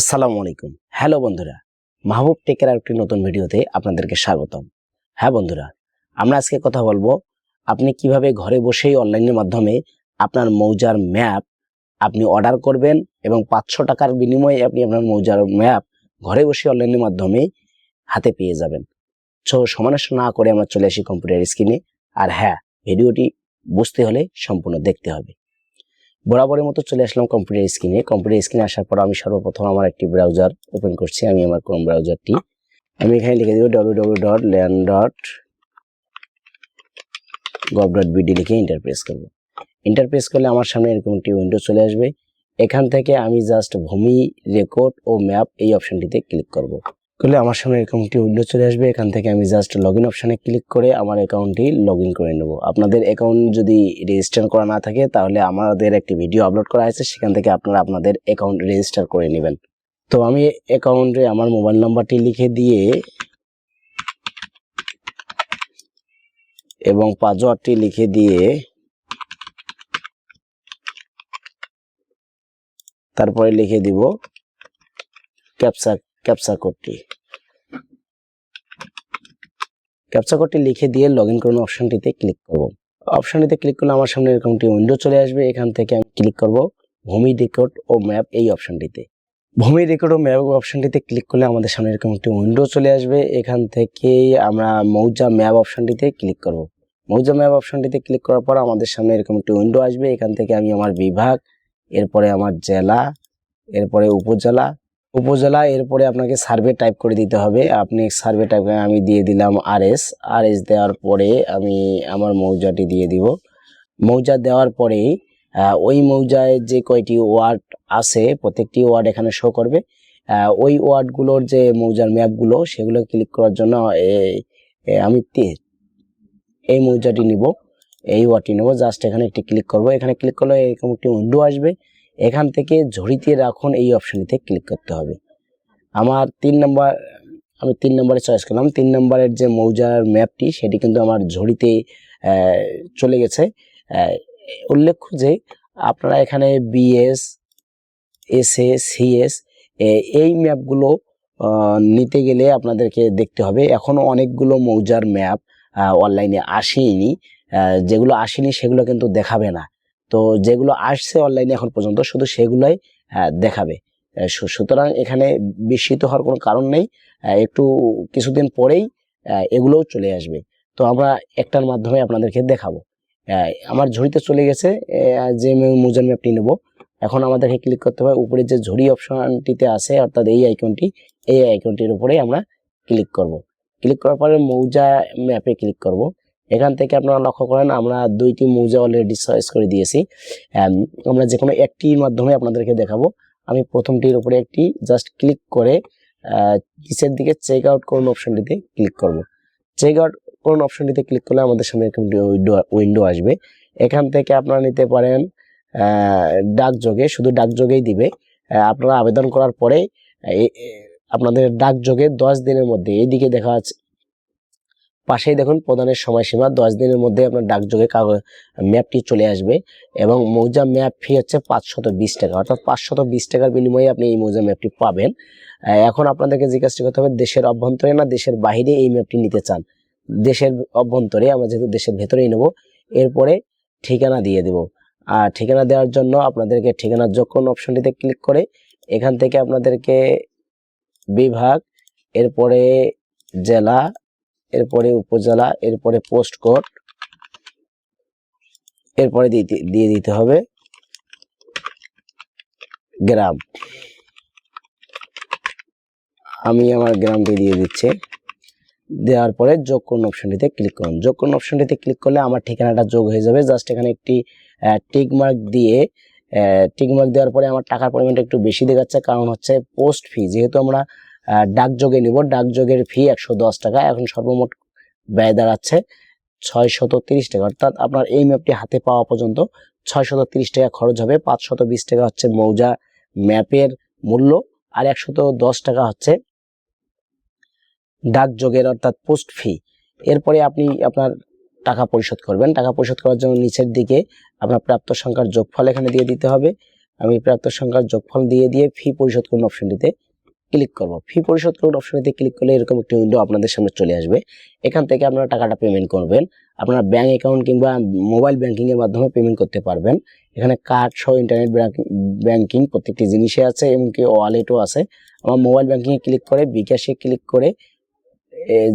আসসালামু আলাইকুম। হ্যালো বন্ধুরা, মাহবুব টেকের একটি নতুন ভিডিওতে আপনাদেরকে স্বাগতম। হ্যাঁ বন্ধুরা, আমরা আজকে কথা বলব আপনি কীভাবে ঘরে বসেই অনলাইনের মাধ্যমে আপনার মৌজার ম্যাপ আপনি অর্ডার করবেন এবং পাঁচশো টাকার বিনিময়ে আপনি আপনার মৌজার ম্যাপ ঘরে বসে অনলাইনের মাধ্যমে হাতে পেয়ে যাবেন। সো সমানস্য না করে আমরা চলে আসি কম্পিউটার স্ক্রিনে। আর হ্যাঁ ভিডিওটি বুঝতে হলে সম্পূর্ণ দেখতে হবে। বরাবরের মতো চলে আসলাম কম্পিউটার স্ক্রিনে কম্পিউটার স্ক্রিনে আসার পর আমি সর্বপ্রথম আমার একটি ব্রাউজার ওপেন করছি। আমি আমার ক্রোম ব্রাউজারটি আমি এখানে লিখে দেবো W W dot land dot gov dot BD লিখে ইন্টারপ্রেস করব। ইন্টারপ্রেস করলে আমার সামনে এরকম একটি উইন্ডো চলে আসবে। এখান থেকে আমি জাস্ট ভূমি রেকর্ড ও ম্যাপ এই অপশনটিতে ক্লিক করব। করলে আমার সামনে একটি উইন্ডো চলে আসবে। এখান থেকে আমি জাস্ট লগ ইন অপশানে ক্লিক করে আমার অ্যাকাউন্টটি লগ ইন করে নেব। আপনাদের অ্যাকাউন্ট যদি রেজিস্টার করা না থাকে, তাহলে আমাদের একটি ভিডিও আপলোড করা আছে। সেখান থেকে আপনারা আপনাদের অ্যাকাউন্ট রেজিস্টার করে নেবেন। তো আমি অ্যাকাউন্টে আমার মোবাইল নাম্বারটি লিখে দিয়ে এবং পাসওয়ার্ডটি লিখে দিয়ে তারপরে লিখে দিব ক্যাপসা ক্যাপসা কোডটি ক্যাপচা কোডটি লিখে দিয়ে লগ ইন করুন অপশনটিতে ক্লিক করব। অপশনটিতে ক্লিক করলে আমার সামনে এরকম একটি উইন্ডো চলে আসবে। এখান থেকে আমি ক্লিক করব ভূমি রেকর্ড ও ম্যাপ এই অপশনটিতে ভূমি রেকর্ড ও ম্যাপ অপশনটিতে ক্লিক করলে আমাদের সামনে এরকম একটি উইন্ডো চলে আসবে। এখান থেকে আমরা মৌজা ম্যাপ অপশনটিতে ক্লিক করব। মৌজা ম্যাপ অপশনটিতে ক্লিক করার পর আমাদের সামনে এরকম একটি উইন্ডো আসবে। এখান থেকে আমি আমার বিভাগ, এরপরে আমার জেলা, এরপরে উপজেলা উপজেলা এরপরে আপনাকে সার্ভে টাইপ করে দিতে হবে। আপনি সার্ভে টাইপ করে আমি দিয়ে দিলাম আর এস আর এস দেওয়ার পরে আমি আমার মৌজাটি দিয়ে দিব। মৌজা দেওয়ার পরে আহ, ওই মৌজায় যে কয়টি ওয়ার্ড আছে প্রত্যেকটি ওয়ার্ড এখানে শো করবে। ওই ওয়ার্ডগুলোর যে মৌজার ম্যাপগুলো সেগুলো ক্লিক করার জন্য আমি এই মৌজাটি নিব। এই ওয়ার্ডটি নেব। জাস্ট এখানে একটি ক্লিক করব। এখানে ক্লিক করলে এরকম একটি উইন্ডো আসবে। এখান থেকে ঝুড়িতে রাখুন এই অপশনটিতে ক্লিক করতে হবে। আমার তিন নম্বর আমি তিন নম্বরে চয়েস করলাম। তিন নম্বরের যে মৌজার ম্যাপটি সেটি কিন্তু আমার ঝুড়িতে চলে গেছে। উল্লেখ্য যে আপনারা এখানে বিএস এস এ সিএস এই ম্যাপগুলো নিতে গেলে আপনাদেরকে দেখতে হবে। এখনও অনেকগুলো মৌজার ম্যাপ অনলাইনে আসেনি যেগুলো আসেনি সেগুলো কিন্তু দেখাবে না। তো যেগুলো আসছে অনলাইনে এখন পর্যন্ত শুধু সেগুলোই দেখাবে। সুতরাং এখানে বিস্মিত হওয়ার কোনো কারণ নেই। একটু কিছুদিন পরেই এগুলোও চলে আসবে। তো আমরা একটার মাধ্যমে আপনাদেরকে দেখাবো। আমার ঝুড়িতে চলে গেছে যে মুজার ম্যাপটি নেব। এখন আমাদেরকে ক্লিক করতে হবে। উপরে যে ঝুড়ি অপশনটিতে আছে, অর্থাৎ এই আইকনটি এই আইকনটির উপরেই আমরা ক্লিক করব। ক্লিক করার পরে মৌজা ম্যাপে ক্লিক করব। এখান থেকে আপনারা লক্ষ্য করেন, আমরা দুইটি মৌজা অলরেডি চয়েস করে দিয়েছি। আমরা যে কোনো একটির মাধ্যমে আপনাদেরকে দেখাবো। আমি প্রথমটির উপরে একটি জাস্ট ক্লিক করে নিচের দিকে চেক আউট করুন অপশনটিতে ক্লিক করব। চেক আউট করুন অপশনটিতে ক্লিক করলে আমাদের সামনে এরকম উইন্ডো আসবে। এখান থেকে আপনারা নিতে পারেন ডাকযোগে শুধু ডাকযোগেই দিবে। আপনারা আবেদন করার পরে আপনাদের ডাকযোগে দশ দিনের মধ্যে এইদিকে দেখা যাচ্ছে পাশেই দেখুন প্রদানের সময়সীমা, দশ দিনের মধ্যে আপনার ডাকযোগে কাগজ, ম্যাপটি চলে আসবে এবং মৌজা ম্যাপ ফি হচ্ছে পাঁচশত বিশ টাকা। অর্থাৎ পাঁচশত বিশ টাকার বিনিময়ে আপনি এই মৌজা ম্যাপটি পাবেন। এখন আপনাদেরকে জিজ্ঞাসা করতে হবে, দেশের অভ্যন্তরে না দেশের বাইরে এই ম্যাপটি নিতে চান? দেশের অভ্যন্তরে, আমরা যেহেতু দেশের ভেতরেই নেব, এরপরে ঠিকানা দিয়ে দেব। আর ঠিকানা দেওয়ার জন্য আপনাদেরকে ঠিকানা যোগ করুন অপশনটিতে ক্লিক করে, এখান থেকে আপনাদেরকে বিভাগ, এরপরে জেলা এরপরে উপজেলা, এরপরে পোস্ট কোড, এরপরে দিয়ে দিতে হবে গ্রাম। আমি আমার গ্রামটি দিয়ে দিচ্ছি। দেওয়ার পরে যোগ করুন অপশনটিতে ক্লিক করুন। যোগ করুন অপশনটিতে ক্লিক করলে আমার ঠিকানাটা যোগ হয়ে যাবে। জাস্ট এখানে একটি টিক মার্ক দিয়ে টিক মার্ক দেওয়ার পরে আমার টাকার পরিমাণটা একটু বেশি দেখাচ্ছে। কারণ হচ্ছে পোস্ট ফি, যেহেতু আমরা ডাকযোগে নিব। ডাকযোগের ফি একশো দশ টাকা। এখন সর্বমোট ব্যয় দাঁড়াচ্ছে ছয় শত তিরিশ টাকা। অর্থাৎ আপনার এই ম্যাপটি হাতে পাওয়া পর্যন্ত ছয় শত তিরিশ টাকা খরচ হবে। পাঁচ শত বিশ টাকা হচ্ছে মৌজা ম্যাপের মূল্য। আর একশত দশ টাকা হচ্ছে ডাকযোগের অর্থাৎ পোস্ট ফি এরপরে আপনি আপনার টাকা পরিশোধ করবেন। টাকা পরিশোধ করার জন্য নিচের দিকে আপনার প্রাপ্ত সংখ্যার যোগফল এখানে দিয়ে দিতে হবে। আমি প্রাপ্ত সংখ্যার যোগফল দিয়ে দিয়ে ফি পরিশোধ করুন অপশনটিতে ক্লিক করব। ফি পরিশোধ করুন অপশনটিতে ক্লিক করলে এরকম একটি উইন্ডো আপনাদের সামনে চলে আসবে। এখান থেকে আপনারা টাকাটা পেমেন্ট করবেন। আপনার ব্যাঙ্ক অ্যাকাউন্ট কিংবা মোবাইল ব্যাংকিং এর মাধ্যমে পেমেন্ট করতে পারবেন। এখানে কার্ড সহ ইন্টারনেট ব্যাংকিং প্রত্যেকটি জিনিসে আছে এমনকি ওয়ালেটও আছে। আমার মোবাইল ব্যাংকিং এ ক্লিক করে, বিকাশে ক্লিক করে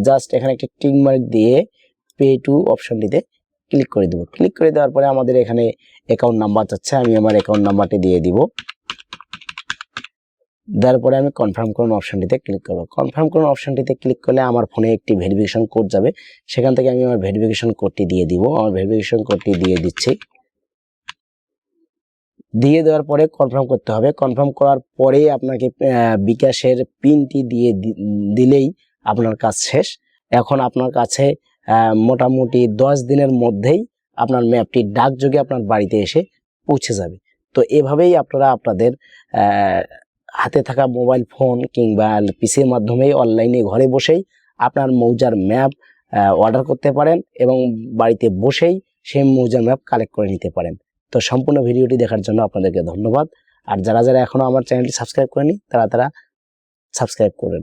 জাস্ট এখানে একটি টিক মার্ক দিয়ে পে টু অপশনটিতে ক্লিক করে দেবো। ক্লিক করে দেওয়ার পরে আমাদের এখানে অ্যাকাউন্ট নাম্বার চাচ্ছে আমি আমার অ্যাকাউন্ট নাম্বারটি দিয়ে দিব। দেওয়ার পরে আমি কনফার্ম করুন অপশনটিতে ক্লিক করব। কনফার্ম করুন অপশনটিতে ক্লিক করলে আমার ফোনে একটি ভেরিফিকেশন কোড যাবে। সেখান থেকে আমি আমার ভেরিফিকেশন কোডটি দিয়ে দিব। আমার ভেরিফিকেশন কোডটি দিয়ে দিচ্ছি। দিয়ে দেওয়ার পরে কনফার্ম করতে হবে। কনফার্ম করার পরে আপনাকে বিকাশের পিনটি দিয়ে দিলেই আপনার কাজ শেষ। এখন আপনার কাছে মোটামুটি দশ দিনের মধ্যেই আপনার ম্যাপটি ডাকযোগে আপনার বাড়িতে এসে পৌঁছে যাবে। তো এভাবেই আপনারা আপনাদের হাতে থাকা মোবাইল ফোন কিংবা পিসির মাধ্যমেই অনলাইনে ঘরে বসেই আপনার মৌজার ম্যাপ অর্ডার করতে পারেন এবং বাড়িতে বসেই সেই মৌজার ম্যাপ কালেক্ট করে নিতে পারেন। তো সম্পূর্ণ ভিডিওটি দেখার জন্য আপনাদেরকে ধন্যবাদ। আর যারা যারা এখনও আমার চ্যানেলটি সাবস্ক্রাইব করেনি তারা তারা সাবস্ক্রাইব করেন